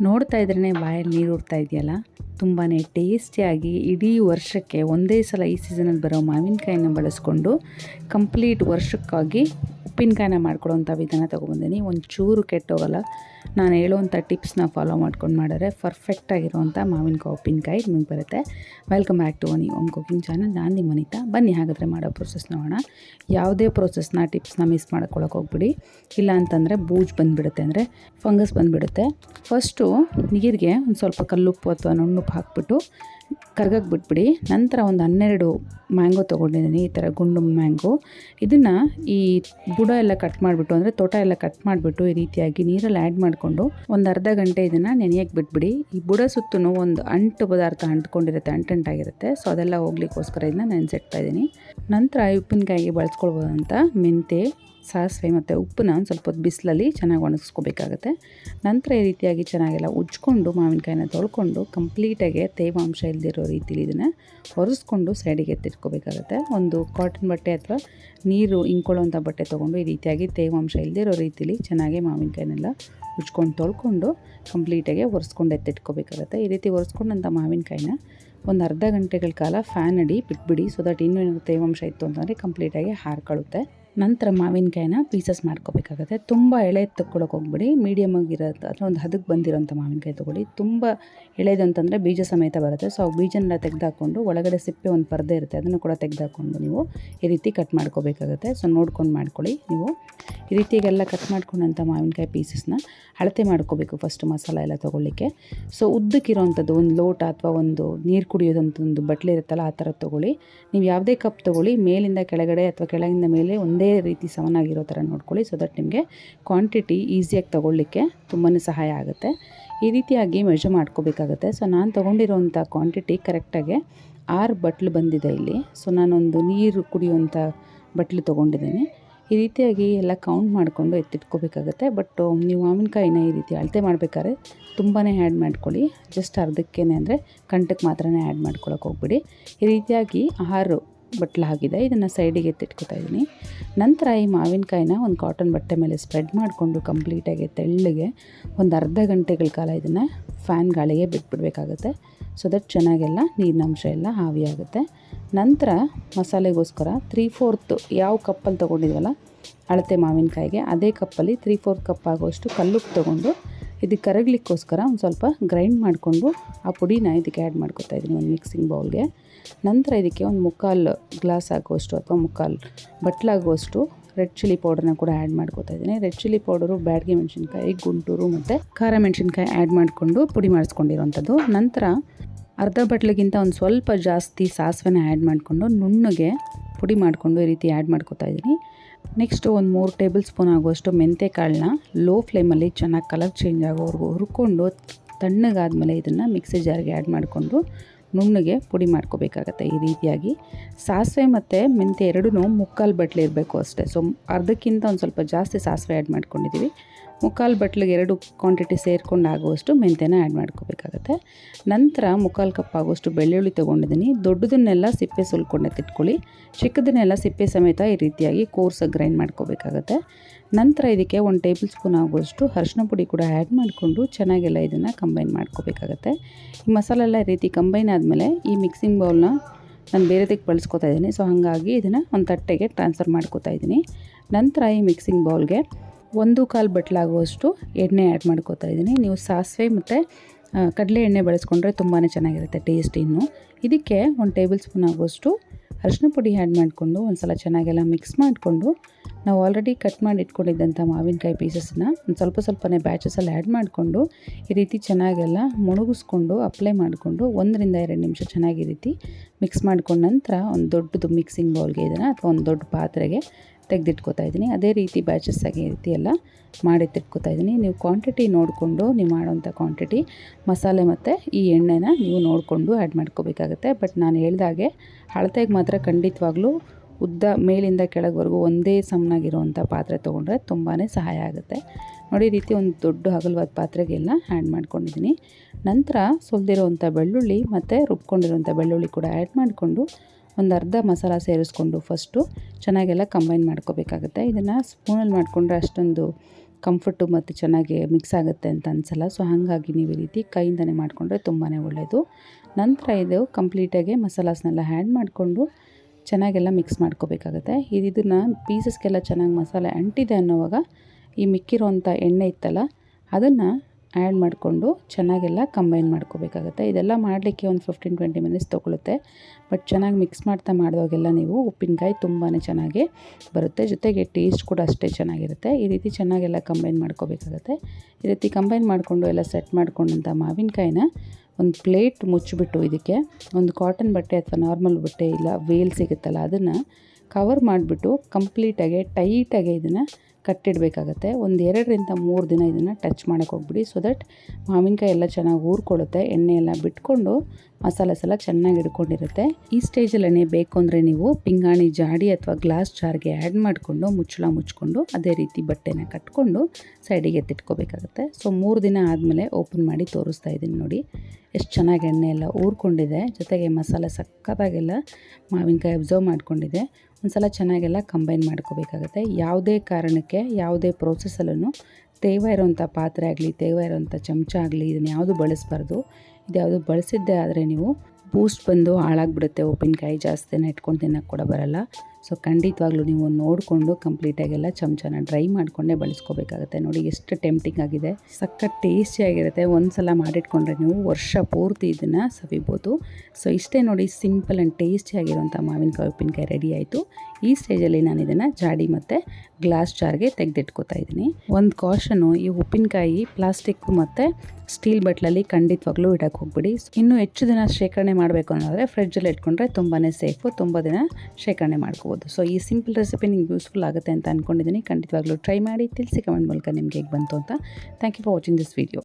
ನೋಡ್ತಾ ಇದ್ರೇ ಬಾಯಲ್ಲಿ ನೀರು ಉಡ್ತಾ ಇದೆಯಲ್ಲ? ತುಂಬಾ ಟೇಸ್ಟಿಯಾಗಿ ಇಡೀ ವರ್ಷಕ್ಕೆ ಒಂದೇ ಸಲ ಈ ಸೀಸನಲ್ಲಿ ಬರೋ ಮಾವಿನಕಾಯಿನ ಬಳಸ್ಕೊಂಡು ಕಂಪ್ಲೀಟ್ ವರ್ಷಕ್ಕಾಗಿ ಉಪ್ಪಿನಕಾಯಿನ ಮಾಡ್ಕೊಡೋಂಥ ವಿಧಾನ ತೊಗೊಬಂದಿನಿ ಒಂಚೂರು ಕೆಟ್ಟೋಗಲ್ಲ. ನಾನು ಹೇಳುವಂಥ ಟಿಪ್ಸ್ನ ಫಾಲೋ ಮಾಡ್ಕೊಂಡು ಮಾಡಿದ್ರೆ ಪರ್ಫೆಕ್ಟಾಗಿರುವಂಥ ಮಾವಿನಕಾಯಿ ಉಪ್ಪಿನಕಾಯಿ ನಿಮಗೆ ಬರುತ್ತೆ. ವೆಲ್ಕಮ್ ಬ್ಯಾಕ್ ಟು ಒನಿ ಓಮ್ ಕುಕಿಂಗ್ ಚಾನಲ್ ನಾನು ನಿಮ್ಮ ಅನಿತಾ. ಬನ್ನಿ ಹಾಗಾದರೆ ಮಾಡೋ ಪ್ರೊಸೆಸ್ ನೋಡೋಣ. ಯಾವುದೇ ಪ್ರೊಸೆಸ್ನ ಟಿಪ್ಸ್ನ ಮಿಸ್ ಮಾಡ್ಕೊಳಕ್ಕೆ ಹೋಗ್ಬಿಡಿ. ಇಲ್ಲ ಅಂತಂದರೆ ಬೂಜ್ ಬಂದುಬಿಡುತ್ತೆ ಅಂದರೆ ಫಂಗಸ್ ಬಂದುಬಿಡುತ್ತೆ. ಫಸ್ಟು ನೀರಿಗೆ ಒಂದು ಸ್ವಲ್ಪ ಕಲ್ಲುಪ್ಪು ಅಥವಾ ನುಣ್ಣುಪ್ಪು ಹಾಕ್ಬಿಟ್ಟು ಕರ್ಗಕ್ಕೆ ಬಿಟ್ಬಿಡಿ. ನಂತರ ಒಂದು ಹನ್ನೆರಡು ಮ್ಯಾಂಗೋ ತೊಗೊಂಡಿದ್ದೀನಿ, ಈ ಥರ ಗುಂಡು ಮ್ಯಾಂಗೋ. ಇದನ್ನು ಈ ಬುಡ ಎಲ್ಲ ಕಟ್ ಮಾಡಿಬಿಟ್ಟು, ಅಂದರೆ ತೋಟ ಎಲ್ಲ ಕಟ್ ಮಾಡಿಬಿಟ್ಟು ಈ ರೀತಿಯಾಗಿ ನೀರಲ್ಲಿ ಆ್ಯಡ್ ಮಾಡಿಕೊಂಡು ಒಂದು ಅರ್ಧ ಗಂಟೆ ಇದನ್ನು ನೆನೆಯಕ್ಕೆ ಬಿಟ್ಬಿಡಿ. ಈ ಬುಡ ಸುತ್ತೂ ಒಂದು ಅಂಟು ಪದಾರ್ಥ ಅಂಟ್ಕೊಂಡಿರುತ್ತೆ ಅಂಟಂಟಾಗಿರುತ್ತೆ ಸೊ ಅದೆಲ್ಲ ಹೋಗ್ಲಿಕ್ಕೋಸ್ಕರ ಇದನ್ನ ನೆನೆಸಿಡ್ತಾ ಇದ್ದೀನಿ. ನಂತರ ಉಪ್ಪಿನಕಾಯಿಗೆ ಬಳಸ್ಕೊಳ್ಬೋದಂತ ಮೆಂತೆ ಸಾಸಿವೆ ಮತ್ತು ಉಪ್ಪನ್ನ ಒಂದು ಸ್ವಲ್ಪ ಹೊತ್ತು ಬಿಸಿಲಲ್ಲಿ ಚೆನ್ನಾಗಿ ಒಣಗಿಸ್ಕೋಬೇಕಾಗತ್ತೆ. ನಂತರ ಈ ರೀತಿಯಾಗಿ ಚೆನ್ನಾಗೆಲ್ಲ ಉಜ್ಕೊಂಡು ಮಾವಿನಕಾಯಿನ ತೊಳ್ಕೊಂಡು ಕಂಪ್ಲೀಟಾಗಿ ತೇವಾಂಶ ಇಲ್ಲದಿರೋ ರೀತಿಲಿ ಇದನ್ನು ಒರೆಸ್ಕೊಂಡು ಸೈಡಿಗೆ ಎತ್ತಿಟ್ಕೋಬೇಕಾಗತ್ತೆ. ಒಂದು ಕಾಟನ್ ಬಟ್ಟೆ ಅಥವಾ ನೀರು ಇಂಕೊಳ್ಳೋಂಥ ಬಟ್ಟೆ ತೊಗೊಂಡು ಈ ರೀತಿಯಾಗಿ ತೇವಾಂಶ ಇಲ್ಲದಿರೋ ರೀತಿಲಿ ಚೆನ್ನಾಗಿ ಮಾವಿನಕಾಯಿನೆಲ್ಲ ಉಜ್ಕೊಂಡು ತೊಳ್ಕೊಂಡು ಕಂಪ್ಲೀಟಾಗಿ ಒರೆಸ್ಕೊಂಡು ಎತ್ತಿಟ್ಕೋಬೇಕಾಗತ್ತೆ. ಈ ರೀತಿ ಒರೆಸ್ಕೊಂಡಂಥ ಮಾವಿನಕಾಯಿನ ಒಂದು ಅರ್ಧ ಗಂಟೆಗಳ ಕಾಲ ಫ್ಯಾನ್ ಅಡಿ ಬಿಟ್ಬಿಡಿ ಸೊ ದಟ್ ಇನ್ನೂ ಏನಾದರೂ ತೇವಾಂಶ ಇತ್ತು ಅಂತಂದರೆ ಕಂಪ್ಲೀಟಾಗಿ ಹಾರ್ಕೊಳ್ಳುತ್ತೆ. ನಂತರ ಮಾವಿನಕಾಯಿನ ಪೀಸಸ್ ಮಾಡ್ಕೋಬೇಕಾಗುತ್ತೆ. ತುಂಬ ಎಳೆ ತಗೊಳಕ್ಕೆ ಹೋಗ್ಬಿಡಿ. ಮೀಡಿಯಮ್ ಆಗಿರೋದು ಅಥವಾ ಒಂದು ಹದಕ್ಕೆ ಬಂದಿರೋಂಥ ಮಾವಿನಕಾಯಿ ತೊಗೊಳ್ಳಿ. ತುಂಬ ಎಳೆದು ಅಂತಂದರೆ ಬೀಜ ಸಮೇತ ಬರುತ್ತೆ. ಸೊ ಬೀಜನೆಲ್ಲ ತೆಗೆದಾಕೊಂಡು ಒಳಗಡೆ ಸಿಪ್ಪೆ ಒಂದು ಪರದೆ ಇರುತ್ತೆ. ಅದನ್ನು ಕೂಡ ತೆಗೆದಾಕೊಂಡು ನೀವು ಈ ರೀತಿ ಕಟ್ ಮಾಡ್ಕೋಬೇಕಾಗುತ್ತೆ. ಸೊ ನೋಡ್ಕೊಂಡು ಮಾಡ್ಕೊಳ್ಳಿ ನೀವು. ಈ ರೀತಿಗೆಲ್ಲ ಕಟ್ ಮಾಡ್ಕೊಂಡಂಥ ಮಾವಿನಕಾಯಿ ಪೀಸಸ್ನ ಅಳತೆ ಮಾಡ್ಕೋಬೇಕು ಫಸ್ಟ್ ಮಸಾಲ ಎಲ್ಲ ತೊಗೊಳ್ಳಿಕ್ಕೆ. ಸೊ ಉದ್ದಕ್ಕಿರೋವಂಥದ್ದು ಒಂದು ಲೋಟ ಅಥವಾ ಒಂದು ನೀರು ಕುಡಿಯೋದಂಥ ಒಂದು ಬಟ್ಲೆ ಇರುತ್ತಲ್ಲ ಆ ಥರ ತೊಗೊಳ್ಳಿ. ನೀವು ಯಾವುದೇ ಕಪ್ ತೊಗೊಳ್ಳಿ. ಮೇಲಿಂದ ಕೆಳಗಡೆ ಅಥವಾ ಕೆಳಗಿಂದ ಮೇಲೆ ಒಂದೇ ರೀತಿ ಸಮನಾಗಿರೋ ಥರ ನೋಡ್ಕೊಳ್ಳಿ ಸೊ ದಟ್ ನಿಮಗೆ ಕ್ವಾಂಟಿಟಿ ಈಸಿಯಾಗಿ ತೊಗೊಳ್ಳಿಕ್ಕೆ ತುಂಬಾ ಸಹಾಯ ಆಗುತ್ತೆ. ಈ ರೀತಿಯಾಗಿ ಮೆಜರ್ ಮಾಡ್ಕೋಬೇಕಾಗುತ್ತೆ. ಸೊ ನಾನು ತೊಗೊಂಡಿರೋಂಥ ಕ್ವಾಂಟಿಟಿ ಕರೆಕ್ಟಾಗಿ ಆರು ಬಟ್ಲು ಬಂದಿದೆ ಇಲ್ಲಿ. ಸೊ ನಾನೊಂದು ನೀರು ಕುಡಿಯುವಂಥ ಬಟ್ಲು ತೊಗೊಂಡಿದ್ದೀನಿ. ಈ ರೀತಿಯಾಗಿ ಎಲ್ಲ ಕೌಂಟ್ ಮಾಡಿಕೊಂಡು ಎತ್ತಿಟ್ಕೋಬೇಕಾಗತ್ತೆ. ಬಟ್ ನೀವು ಮಾವಿನಕಾಯಿನ ಈ ರೀತಿ ಅಳತೆ ಮಾಡಬೇಕಾದ್ರೆ ತುಂಬಾ ಆ್ಯಡ್ ಮಾಡ್ಕೊಳ್ಳಿ. ಜಸ್ಟ್ ಅರ್ಧಕ್ಕೇನೆ ಅಂದರೆ ಕಂಟಕ್ಕೆ ಮಾತ್ರನೇ ಆ್ಯಡ್ ಮಾಡ್ಕೊಳಕ್ಕೆ ಹೋಗ್ಬಿಡಿ. ಈ ರೀತಿಯಾಗಿ ಆರು ಬಟ್ಲು ಆಗಿದೆ ಇದನ್ನು ಸೈಡಿಗೆ ಎತ್ತಿಟ್ಕೊತಾ ಇದ್ದೀನಿ ನಂತರ ಈ ಮಾವಿನಕಾಯಿನ ಒಂದು ಕಾಟನ್ ಬಟ್ಟೆ ಮೇಲೆ ಸ್ಪ್ರೆಡ್ ಮಾಡಿಕೊಂಡು ಕಂಪ್ಲೀಟಾಗಿ ತೆಳ್ಳಗೆ ಒಂದು ಅರ್ಧ ಗಂಟೆಗಳ ಕಾಲ ಇದನ್ನು ಫ್ಯಾನ್ ಗಾಳಿಗೆ ಬಿಟ್ಬಿಡ್ಬೇಕಾಗುತ್ತೆ. ಸೊ ದಟ್ ಚೆನ್ನಾಗೆಲ್ಲ ನೀರಿನಂಶ ಎಲ್ಲ ಆವಿಯಾಗುತ್ತೆ ನಂತರ ಮಸಾಲೆಗೋಸ್ಕರ ತ್ರೀ ಫೋರ್ತ್ ಯಾವ ಕಪ್ಪಲ್ಲಿ ತೊಗೊಂಡಿದ್ವಲ್ಲ, ಅಳತೆ ಮಾವಿನಕಾಯಿಗೆ, ಅದೇ ಕಪ್ಪಲ್ಲಿ ತ್ರೀ ಫೋರ್ತ್ ಕಪ್ ಆಗೋಷ್ಟು ಕಲ್ಲುಪ್ಪು ತೊಗೊಂಡು ಇದಕ್ಕೆ ಕರಗಲಿಕ್ಕೋಸ್ಕರ ಒಂದು ಸ್ವಲ್ಪ ಗ್ರೈಂಡ್ ಮಾಡಿಕೊಂಡು ಆ ಪುಡಿನ ಇದಕ್ಕೆ ಆ್ಯಡ್ ಮಾಡ್ಕೊತಾ ಇದ್ದೀನಿ ಒಂದು ಮಿಕ್ಸಿಂಗ್ ಬೌಲ್ಗೆ ನಂತರ ಇದಕ್ಕೆ ಒಂದು ಮುಕ್ಕಾಲು ಗ್ಲಾಸ್ ಆಗುವಷ್ಟು ಅಥವಾ ಮುಕ್ಕಾಲು ಬಟ್ಲಾಗುವಷ್ಟು ರೆಡ್ ಚಿಲ್ಲಿ ಪೌಡರ್ನ ಕೂಡ ಆ್ಯಡ್ ಮಾಡ್ಕೋತಾ ಇದ್ದೀನಿ. ರೆಡ್ ಚಿಲ್ಲಿ ಪೌಡರು ಬ್ಯಾಡ್ಗೆ ಮೆಣಸಿನ್ಕಾಯಿ, ಗುಂಟೂರು ಮತ್ತು ಖಾರ ಮೆಣಸಿನ್ಕಾಯಿ ಆ್ಯಡ್ ಮಾಡಿಕೊಂಡು ಪುಡಿ ಮಾಡಿಸ್ಕೊಂಡಿರೋವಂಥದ್ದು ನಂತರ ಅರ್ಧ ಬಟ್ಲಿಗಿಂತ ಒಂದು ಸ್ವಲ್ಪ ಜಾಸ್ತಿ ಸಾಸಿವೆನ ಆ್ಯಡ್ ಮಾಡಿಕೊಂಡು ನುಣ್ಣಗೆ ಪುಡಿ ಮಾಡಿಕೊಂಡು ಈ ರೀತಿ ಆ್ಯಡ್ ಮಾಡ್ಕೋತಾ ಇದ್ದೀನಿ. ನೆಕ್ಸ್ಟು ಒಂದು ಮೂರು ಟೇಬಲ್ ಸ್ಪೂನ್ ಆಗುವಷ್ಟು ಮೆಂತೆ ಕಾಳನ್ನ ಲೋ ಫ್ಲೇಮಲ್ಲಿ ಚೆನ್ನಾಗಿ ಕಲರ್ ಚೇಂಜ್ ಆಗೋವರೆಗೂ ಹುರ್ಕೊಂಡು ತಣ್ಣಗಾದಮೇಲೆ ಇದನ್ನು ಮಿಕ್ಸಿ ಜಾರ್ಗೆ ಆ್ಯಡ್ ಮಾಡಿಕೊಂಡು ನುಣ್ಣಗೆ ಪುಡಿ ಮಾಡ್ಕೋಬೇಕಾಗತ್ತೆ ಈ ರೀತಿಯಾಗಿ. ಸಾಸಿವೆ ಮತ್ತು ಮೆಂತೆ ಎರಡೂ ಮುಕ್ಕಾಲು ಬಟ್ಲೆ ಇರಬೇಕು ಅಷ್ಟೇ. ಸೊ ಅರ್ಧಕ್ಕಿಂತ ಒಂದು ಸ್ವಲ್ಪ ಜಾಸ್ತಿ ಸಾಸಿವೆ ಆ್ಯಡ್ ಮಾಡ್ಕೊಂಡಿದ್ದೀವಿ ಮುಕ್ಕಾಲು ಬಟ್ಲಿಗೆ ಎರಡು ಕ್ವಾಂಟಿಟಿ ಸೇರಿಕೊಂಡು ಆಗುವಷ್ಟು ಮೆಂತ್ಯನ ಆ್ಯಡ್ ಮಾಡ್ಕೋಬೇಕಾಗತ್ತೆ. ನಂತರ ಮುಕ್ಕಾಲು ಕಪ್ ಆಗುವಷ್ಟು ಬೆಳ್ಳುಳ್ಳಿ ತೊಗೊಂಡಿದ್ದೀನಿ. ದೊಡ್ಡದನ್ನೆಲ್ಲ ಸಿಪ್ಪೆ ಸುಲ್ಕೊಂಡೆ ತಿಟ್ಕೊಳ್ಳಿ. ಚಿಕ್ಕದನ್ನೆಲ್ಲ ಸಿಪ್ಪೆ ಸಮೇತ ಈ ರೀತಿಯಾಗಿ ಕೋರ್ಸಾಗಿ ಗ್ರೈಂಡ್ ಮಾಡ್ಕೋಬೇಕಾಗತ್ತೆ. ನಂತರ ಇದಕ್ಕೆ ಒಂದು ಟೇಬಲ್ ಸ್ಪೂನ್ ಆಗುವಷ್ಟು ಅರಿಶಿನ ಪುಡಿ ಕೂಡ ಆ್ಯಡ್ ಮಾಡಿಕೊಂಡು ಚೆನ್ನಾಗೆಲ್ಲ ಇದನ್ನು ಕಂಬೈನ್ ಮಾಡ್ಕೋಬೇಕಾಗತ್ತೆ. ಈ ಮಸಾಲೆ ಎಲ್ಲ ಈ ರೀತಿ ಕಂಬೈನ್ ಆದಮೇಲೆ ಈ ಮಿಕ್ಸಿಂಗ್ ಬೌಲ್ನ ನಾನು ಬೇರೆದಕ್ಕೆ ಬಳಸ್ಕೊತಾ ಇದ್ದೀನಿ. ಸೊ ಹಾಗಾಗಿ ಇದನ್ನು ಒಂದು ತಟ್ಟೆಗೆ ಟ್ರಾನ್ಸ್ಫರ್ ಮಾಡ್ಕೋತಾ ಇದ್ದೀನಿ. ನಂತರ ಈ ಮಿಕ್ಸಿಂಗ್ ಬೌಲ್ಗೆ ಒಂದು ಕಾಲು ಬಟ್ಲಾಗುವಷ್ಟು ಎಣ್ಣೆ ಆ್ಯಡ್ ಮಾಡ್ಕೋತಾ ಇದ್ದೀನಿ. ನೀವು ಸಾಸಿವೆ ಮತ್ತು ಕಡಲೆ ಎಣ್ಣೆ ಬಳಸ್ಕೊಂಡ್ರೆ ತುಂಬಾ ಚೆನ್ನಾಗಿರುತ್ತೆ ಟೇಸ್ಟ್ ಇನ್ನು. ಇದಕ್ಕೆ ಒಂದು ಟೇಬಲ್ ಸ್ಪೂನ್ ಆಗುವಷ್ಟು ಅರಿಶಿನ ಪುಡಿ ಆ್ಯಡ್ ಮಾಡಿಕೊಂಡು ಒಂದು ಸಲ ಚೆನ್ನಾಗೆಲ್ಲ ಮಿಕ್ಸ್ ಮಾಡಿಕೊಂಡು, ನಾವು ಆಲ್ರೆಡಿ ಕಟ್ ಮಾಡಿ ಇಟ್ಕೊಂಡಿದ್ದಂಥ ಮಾವಿನಕಾಯಿ ಪೀಸಸ್ನ ಒಂದು ಸ್ವಲ್ಪ ಸ್ವಲ್ಪನೇ ಬ್ಯಾಚಸಲ್ಲಿ ಆ್ಯಡ್ ಮಾಡಿಕೊಂಡು, ಈ ರೀತಿ ಚೆನ್ನಾಗೆಲ್ಲ ಮುಳುಗಿಸ್ಕೊಂಡು ಅಪ್ಲೈ ಮಾಡಿಕೊಂಡು ಒಂದರಿಂದ ಎರಡು ನಿಮಿಷ ಚೆನ್ನಾಗಿ ರೀತಿ ಮಿಕ್ಸ್ ಮಾಡ್ಕೊಂಡ ನಂತರ ಒಂದು ದೊಡ್ಡದು ಮಿಕ್ಸಿಂಗ್ ಬೌಲ್ಗೆ ಇದನ್ನು ಅಥವಾ ಒಂದು ದೊಡ್ಡ ಪಾತ್ರೆಗೆ ತೆಗೆದಿಟ್ಕೋತಾ ಇದ್ದೀನಿ. ಅದೇ ರೀತಿ ಬ್ಯಾಚಸ್ ಆಗಿ ರೀತಿ ಎಲ್ಲ ಮಾಡಿಟ್ಟಿಟ್ಕೋತಾ ಇದ್ದೀನಿ. ನೀವು ಕ್ವಾಂಟಿಟಿ ನೋಡಿಕೊಂಡು ನೀವು ಮಾಡೋವಂಥ ಕ್ವಾಂಟಿಟಿ ಮಸಾಲೆ ಮತ್ತು ಈ ಎಣ್ಣೆನ ನೀವು ನೋಡಿಕೊಂಡು ಆ್ಯಡ್ ಮಾಡ್ಕೋಬೇಕಾಗುತ್ತೆ. ಬಟ್ ನಾನು ಹೇಳ್ದಾಗೆ ಅಳತೆಗೆ ಮಾತ್ರ ಖಂಡಿತವಾಗ್ಲೂ ಉದ್ದ ಮೇಲಿಂದ ಕೆಳಗೆವರೆಗೂ ಒಂದೇ ಸಮನಾಗಿರುವಂಥ ಪಾತ್ರೆ ತೊಗೊಂಡ್ರೆ ತುಂಬಾ ಸಹಾಯ ಆಗುತ್ತೆ. ನೋಡಿ, ಈ ರೀತಿ ಒಂದು ದೊಡ್ಡ ಅಗಲವಾದ ಪಾತ್ರೆಗೆಲ್ಲ ಆ್ಯಡ್ ಮಾಡ್ಕೊಂಡಿದ್ದೀನಿ. ನಂತರ ಸುಲಿದಿರೋವಂಥ ಬೆಳ್ಳುಳ್ಳಿ ಮತ್ತು ರುಬ್ಕೊಂಡಿರುವಂಥ ಬೆಳ್ಳುಳ್ಳಿ ಕೂಡ ಆ್ಯಡ್ ಮಾಡಿಕೊಂಡು ಒಂದು ಅರ್ಧ ಮಸಾಲ ಸೇರಿಸ್ಕೊಂಡು ಫಸ್ಟು ಚೆನ್ನಾಗೆಲ್ಲ ಕಂಬೈನ್ ಮಾಡ್ಕೋಬೇಕಾಗುತ್ತೆ. ಇದನ್ನು ಸ್ಪೂನಲ್ಲಿ ಮಾಡಿಕೊಂಡ್ರೆ ಅಷ್ಟೊಂದು ಕಂಫರ್ಟು ಮತ್ತು ಚೆನ್ನಾಗಿ ಮಿಕ್ಸ್ ಆಗುತ್ತೆ ಅಂತ ಅನ್ಸಲ್ಲ. ಸೊ ಹಾಗಾಗಿ ನೀವು ಈ ರೀತಿ ಕೈಯಿಂದನೇ ಮಾಡಿಕೊಂಡ್ರೆ ತುಂಬಾ ಒಳ್ಳೆಯದು ನಂತರ ಇದು ಕಂಪ್ಲೀಟಾಗಿ ಮಸಾಲಾಸ್ನೆಲ್ಲ ಆ್ಯಡ್ ಮಾಡಿಕೊಂಡು ಚೆನ್ನಾಗೆಲ್ಲ ಮಿಕ್ಸ್ ಮಾಡ್ಕೋಬೇಕಾಗುತ್ತೆ. ಇದು ಇದನ್ನು ಪೀಸಸ್ಗೆಲ್ಲ ಚೆನ್ನಾಗಿ ಮಸಾಲೆ ಅಂಟಿದೆ ಅನ್ನೋವಾಗ ಈ ಮಿಕ್ಕಿರೋಂಥ ಎಣ್ಣೆ ಇತ್ತಲ್ಲ, ಅದನ್ನು ಆ್ಯಡ್ ಮಾಡಿಕೊಂಡು ಚೆನ್ನಾಗೆಲ್ಲ ಕಂಬೈನ್ ಮಾಡ್ಕೋಬೇಕಾಗುತ್ತೆ. ಇದೆಲ್ಲ ಮಾಡಲಿಕ್ಕೆ ಒಂದು ಫಿಫ್ಟೀನ್ ಟ್ವೆಂಟಿ ಮಿನಿಟ್ಸ್ ತೊಗೊಳುತ್ತೆ. ಬಟ್ ಚೆನ್ನಾಗಿ ಮಿಕ್ಸ್ ಮಾಡ್ತಾ ಮಾಡಿದಾಗೆಲ್ಲ ನೀವು ಉಪ್ಪಿನಕಾಯಿ ತುಂಬಾ ಚೆನ್ನಾಗಿ ಬರುತ್ತೆ. ಜೊತೆಗೆ ಟೇಸ್ಟ್ ಕೂಡ ಅಷ್ಟೇ ಚೆನ್ನಾಗಿರುತ್ತೆ. ಈ ರೀತಿ ಚೆನ್ನಾಗೆಲ್ಲ ಕಂಬೈನ್ ಮಾಡ್ಕೋಬೇಕಾಗುತ್ತೆ. ಈ ರೀತಿ ಕಂಬೈನ್ ಮಾಡಿಕೊಂಡು ಎಲ್ಲ ಸೆಟ್ ಮಾಡಿಕೊಂಡಂಥ ಮಾವಿನಕಾಯಿನ ಒಂದು ಪ್ಲೇಟ್ ಮುಚ್ಚಿಬಿಟ್ಟು ಇದಕ್ಕೆ ಒಂದು ಕಾಟನ್ ಬಟ್ಟೆ ಅಥವಾ ನಾರ್ಮಲ್ ಬಟ್ಟೆ ಇಲ್ಲ ವೇಲ್ ಸಿಗುತ್ತಲ್ಲ, ಅದನ್ನು ಕವರ್ ಮಾಡಿಬಿಟ್ಟು ಕಂಪ್ಲೀಟಾಗಿ ಟೈಟಾಗಿ ಇದನ್ನು ಕಟ್ಟಿಡಬೇಕಾಗತ್ತೆ. ಒಂದು ಎರಡರಿಂದ ಮೂರು ದಿನ ಇದನ್ನು ಟಚ್ ಮಾಡೋಕ್ಕೆ ಹೋಗ್ಬಿಡಿ. ಸೊ ದಟ್ ಮಾವಿನಕಾಯಿ ಎಲ್ಲ ಚೆನ್ನಾಗಿ ಊರ್ಕೊಳ್ಳುತ್ತೆ. ಎಣ್ಣೆ ಎಲ್ಲ ಬಿಟ್ಕೊಂಡು ಮಸಾಲೆಸ್ ಸಲ ಚೆನ್ನಾಗಿ ಹಿಡ್ಕೊಂಡಿರುತ್ತೆ. ಈ ಸ್ಟೇಜಲ್ಲೇ ಬೇಕು ಅಂದರೆ ನೀವು ಪಿಂಗಾಣಿ ಜಾಡಿ ಅಥವಾ ಗ್ಲಾಸ್ ಜಾರ್ಗೆ ಆ್ಯಡ್ ಮಾಡಿಕೊಂಡು, ಮುಚ್ಚಳ ಮುಚ್ಕೊಂಡು, ಅದೇ ರೀತಿ ಬಟ್ಟೆನ ಕಟ್ಕೊಂಡು ಸೈಡಿಗೆ ಎತ್ತಿಟ್ಕೋಬೇಕಾಗುತ್ತೆ. ಸೊ ಮೂರು ದಿನ ಆದಮೇಲೆ ಓಪನ್ ಮಾಡಿ ತೋರಿಸ್ತಾ ಇದ್ದೀನಿ ನೋಡಿ. ಎಷ್ಟು ಚೆನ್ನಾಗಿ ಎಣ್ಣೆ ಎಲ್ಲ ಊರ್ಕೊಂಡಿದೆ. ಜೊತೆಗೆ ಮಸಾಲೆ ಸಕ್ಕತ್ತಾಗೆಲ್ಲ ಮಾವಿನಕಾಯಿ ಅಬ್ಸರ್ವ್ ಮಾಡ್ಕೊಂಡಿದೆ. ಒಂದು ಸಲ ಚೆನ್ನಾಗೆಲ್ಲ ಕಂಬೈನ್ ಮಾಡ್ಕೋಬೇಕಾಗುತ್ತೆ. ಯಾವುದೇ ಕಾರಣಕ್ಕೆ, ಯಾವುದೇ ಪ್ರೋಸೆಸಲ್ಲೂ ತೇವ ಇರೋವಂಥ ಪಾತ್ರೆ ಆಗಲಿ, ತೇವ ಇರೋವಂಥ ಚಮಚ ಆಗಲಿ, ಇದನ್ನು ಯಾವುದು ಬಳಸಬಾರ್ದು. ಇದು ಬಳಸಿದ್ದೆ ಬಳಸಿದ್ದೇ ಆದರೆ ನೀವು ಬೂಸ್ಟ್ ಬಂದು ಹಾಳಾಗ್ಬಿಡುತ್ತೆ. ಉಪ್ಪಿನಕಾಯಿ ಜಾಸ್ತಿನ ಇಟ್ಕೊಂಡು ತಿನ್ನೋಕೆ ಕೂಡ ಬರಲ್ಲ. ಸೊ ಖಂಡಿತವಾಗ್ಲೂ ನೀವು ನೋಡಿಕೊಂಡು ಕಂಪ್ಲೀಟಾಗೆಲ್ಲ ಚಮಚನ ಡ್ರೈ ಮಾಡಿಕೊಂಡೇ ಬಳಸ್ಕೋಬೇಕಾಗತ್ತೆ. ನೋಡಿ ಎಷ್ಟು ಟೆಂಪ್ಟಿಂಗ್ ಆಗಿದೆ. ಸಖತ್ ಟೇಸ್ಟಿಯಾಗಿರುತ್ತೆ ಒಂದು ಸಲ ಮಾಡಿಟ್ಕೊಂಡ್ರೆ ನೀವು ವರ್ಷ ಪೂರ್ತಿ ಇದನ್ನು ಸವಿಬೋದು. ಸೊ ಇಷ್ಟೇ ನೋಡಿ ಸಿಂಪಲ್ ಆ್ಯಂಡ್ ಟೇಸ್ಟಿಯಾಗಿರುವಂಥ ಮಾವಿನಕಾಯಿ ಉಪ್ಪಿನಕಾಯಿ ರೆಡಿ ಆಯಿತು. ಈ ಸ್ಟೇಜಲ್ಲಿ ನಾನು ಇದನ್ನು ಜಾಡಿ ಮತ್ತು ಗ್ಲಾಸ್ ಜಾರ್ಗೆ ತೆಗೆದಿಟ್ಕೋತಾ ಇದ್ದೀನಿ. ಒಂದು ಕಾಶನ್ನು ಈ ಉಪ್ಪಿನಕಾಯಿ ಪ್ಲಾಸ್ಟಿಕ್ ಮತ್ತು ಸ್ಟೀಲ್ ಬಟ್ಲಲ್ಲಿ ಖಂಡಿತವಾಗ್ಲೂ ಇಡಕ್ಕೆ ಹೋಗ್ಬಿಡಿ. ಇನ್ನೂ ಹೆಚ್ಚು ದಿನ ಶೇಖರಣೆ ಮಾಡಬೇಕು ಅನ್ನೋದ್ರೆ ಫ್ರಿಡ್ಜಲ್ಲಿ ಇಟ್ಕೊಂಡ್ರೆ ತುಂಬಾ ಸೇಫು ತುಂಬ ದಿನ ಶೇಖರಣೆ ಮಾಡ್ಕೋಬೋದು. ಸೊ ಈ ಸಿಂಪಲ್ ರೆಸಿಪಿ ನಿಮ್ಗೆ ಯೂಸ್ಫುಲ್ ಆಗುತ್ತೆ ಅಂತ ಅಂದ್ಕೊಂಡಿದ್ದೀನಿ ಖಂಡಿತವಾಗ್ಲೂ ಟ್ರೈ ಮಾಡಿ, ತಿಳಿಸಿ ಕಮೆಂಟ್ ಮೂಲಕ ನಿಮ್ಗೆ ಹೇಗೆ ಬಂತು ಅಂತ. Thank you for watching this video